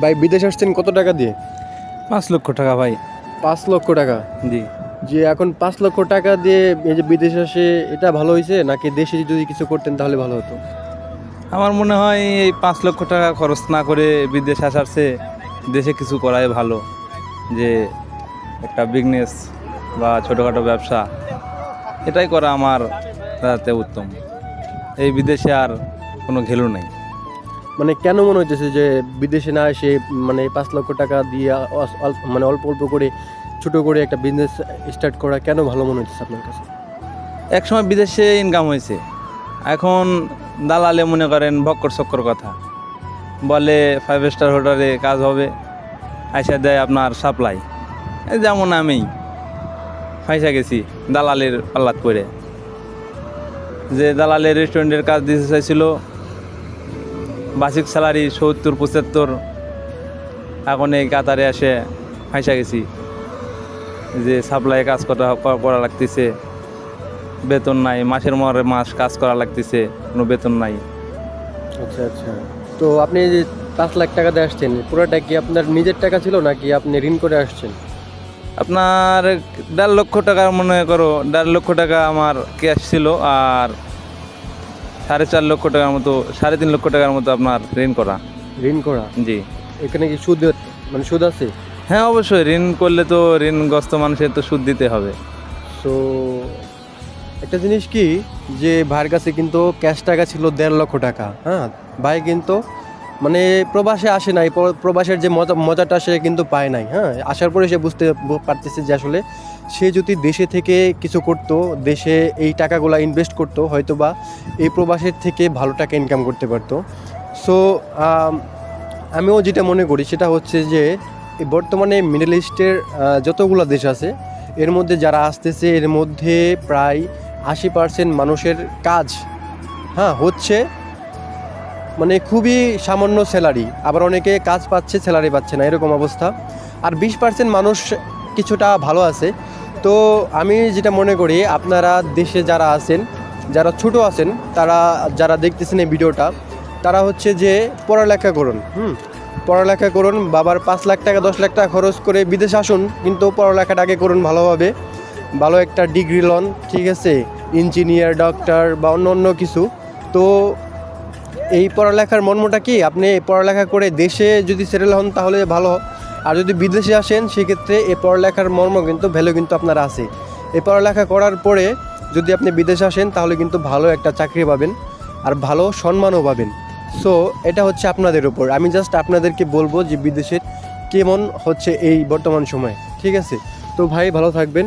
ভাই বিদেশ আসছেন কত টাকা দিয়ে? পাঁচ লক্ষ টাকা ভাই। পাঁচ লক্ষ টাকা? জি। যে এখন পাঁচ লক্ষ টাকা দিয়ে এই যে বিদেশ আসে এটা ভালো হয়েছে নাকি দেশে যদি কিছু করতেন তাহলে ভালো হতো? আমার মনে হয় এই পাঁচ লক্ষ টাকা খরচ না করে বিদেশ আসার চেয়ে দেশে কিছু করাই ভালো। যে একটা বিজনেস বা ছোটোখাটো ব্যবসা এটাই করা আমার তাতে উত্তম। এই বিদেশে আর কোনো ঘেলু নেই। মানে কেন মনে হচ্ছে যে বিদেশে না এসে মানে পাঁচ লক্ষ টাকা দিয়ে মানে অল্প অল্প করে, ছোট করে একটা বিজনেস স্টার্ট করা কেন ভালো মনে হচ্ছে আপনার কাছে? এক সময় বিদেশে ইনকাম হয়েছে এখন দালালে মনে করেন ভক্কর চক্কর কথা। বলে ফাইভ স্টার হোটেলে কাজ হবে, আইসা দেয় আপনার সাপ্লাই যেমন আমি ফাইসা গেছি দালালের পাল্লাত করে। যে দালালের রেস্টুরেন্টের কাজ দিতে চাইছিল বার্ষিক স্যালারি সত্তর পঁচাত্তর এখন এই কাতারে এসে ফাইসা গেছি। যে সাপ্লাই কাজ করা করা লাগতেছে বেতন নাই মাসের মরে মাস কাজ করা লাগতেছে কোনো বেতন নাই। আচ্ছা আচ্ছা। তো আপনি যে পাঁচ লাখ টাকা দিয়ে আসছেন পুরোটা কি আপনার নিজের টাকা ছিল নাকি আপনি ঋণ করে আসছেন? আপনার দেড় লক্ষ টাকা মনে করো দেড় লক্ষ টাকা আমার ক্যাশ ছিল আর সাড়ে চার লক্ষ টাকার মতো সাড়ে তিন লক্ষ টাকার মতো আপনার ঋণ করা। ঋণ করা? জি। এখানে কি সুদ মানে সুদ আছে? হ্যাঁ অবশ্যই। ঋণ করলে তো ঋণগ্রস্ত মানুষের তো সুদ দিতে হবে। সো একটা জিনিস কি? যে ভাইয়ের কাছে কিন্তু ক্যাশ টাকা ছিল দেড় লক্ষ টাকা হ্যাঁ? ভাই কিন্তু মানে প্রবাসে আসে নাই প্রবাসের যে মজা মজাটা সে কিন্তু পায় নাই হ্যাঁ? আসার পরে সে বুঝতে পারতেছে যে আসলে সে যদি দেশে থেকে কিছু করতো, দেশে এই টাকাগুলো ইনভেস্ট করতো হয়তো বা এই প্রবাসের থেকে ভালো টাকা ইনকাম করতে পারতো। সো আমিও যেটা মনে করি সেটা হচ্ছে যে বর্তমানে মিডল ইস্টের যতগুলো দেশ আছে, এর মধ্যে যারা আসতেছে, এর মধ্যে প্রায় আশি পার্সেন্ট মানুষের কাজ হ্যাঁ হচ্ছে মানে খুবই সামান্য স্যালারি আবার অনেকে কাজ পাচ্ছে স্যালারি পাচ্ছে না, এরকম অবস্থা। আর বিশ পার্সেন্ট মানুষ কিছুটা ভালো আছে। তো আমি যেটা মনে করি, আপনারা দেশে যারা আছেন, যারা ছোট আছেন, তারা যারা দেখতেছেন এই ভিডিওটা, তারা হচ্ছে যে পড়ালেখা করুন, হুম? পড়ালেখা করুন, বাবার পাঁচ লাখ টাকা, দশ লাখ টাকা খরচ করে বিদেশে আসুন, কিন্তু পড়ালেখাটা আগে করুন ভালোভাবে। ভালো একটা ডিগ্রি লন, ঠিক আছে? ইঞ্জিনিয়ার ডক্টর বা অন্য অন্য কিছু। তো এই পড়ালেখার মর্মটা কি? আপনি পড়ালেখা করে দেশে যদি সেটেল হন তাহলে ভালো। আর যদি বিদেশে আসেন, সেক্ষেত্রে এই পড়ালেখার মর্ম কিন্তু ভ্যালু কিন্তু আপনার আছে। এই পড়ালেখা করার পরে যদি আপনি বিদেশে আসেন, তাহলে কিন্তু ভালো একটা চাকরি পাবেন আর ভালো সম্মানও পাবেন। সো এটা হচ্ছে আপনাদের উপর। আমি জাস্ট আপনাদেরকে বলব যে বিদেশের কেমন হচ্ছে এই বর্তমান সময়ে। ঠিক আছে? তো ভাই, ভালো থাকবেন।